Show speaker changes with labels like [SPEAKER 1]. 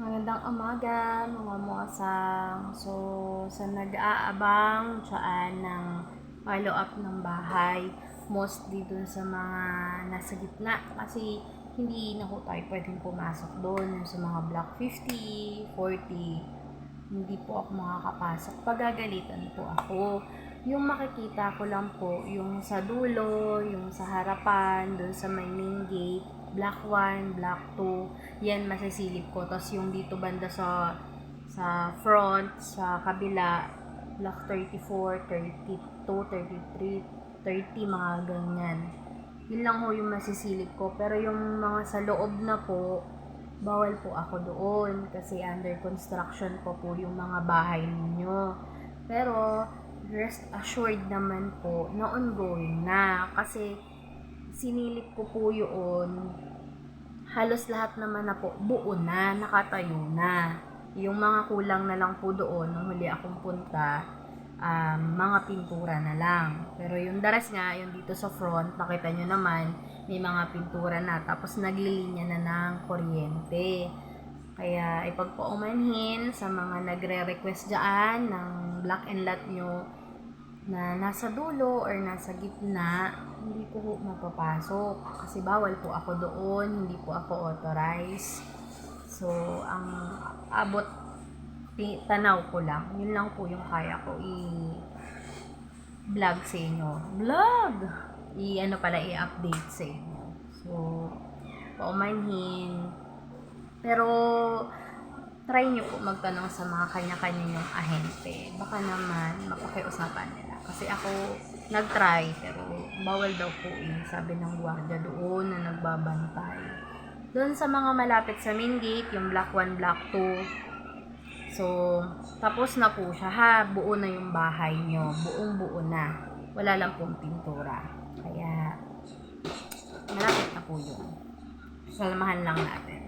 [SPEAKER 1] Magandang umaga, mga muasang. So, sa nag-aabang dyan ng follow-up ng bahay, mostly dun sa mga nasa gitna. Kasi hindi na po tayo pwedeng pumasok doon. Sa mga block 50, 40, hindi po ako makakapasok. Pagagalitan po ako. Yung makikita ko lang po, yung sa dulo, yung sa harapan, dun sa may main gate, black 1, black 2, yan masisilip ko. Tapos yung dito banda sa sa front, sa kabila, block 34, 32, 33, 30, mga ganyan. Yun lang ho yung masisilip ko. Pero yung mga sa loob na po, bawal po ako doon kasi under construction po po yung mga bahay ninyo. Pero rest assured naman po na ongoing na kasi sinilip ko po yun halos lahat naman na po buo na, nakatayo na. Yung mga kulang na lang po doon nung huli akong punta, um, mga pintura na lang. Pero yung daras nga, yung dito sa front, nakita nyo naman, may mga pintura na. Tapos naglilinya na ng kuryente. Kaya ipagpaumanhin sa mga nagre-request dyan ng black and lot nyo na nasa dulo or nasa gitna, hindi ko po mapapasok. Kasi bawal po ako doon, hindi po ako authorized. So, ang abot tanaw ko lang, yun lang po yung kaya ko i-vlog sa inyo. Vlog! I-ano pala, i-update sa inyo. So, paumanhin. Pero, try nyo po magtanong sa mga kanya-kanya nyong ahente. Baka naman, mapakiusapan nila. Kasi ako, nag-try, pero bawal daw po eh. Sabi ng gwardiya doon na nagbabantay. Doon sa mga malapit sa main gate, yung block 1, block 2, So, tapos na po siya ha. Buo na yung bahay nyo. Buong buo na. Wala lang pong pintura. Kaya, malapit na po yun. Salamahan lang natin.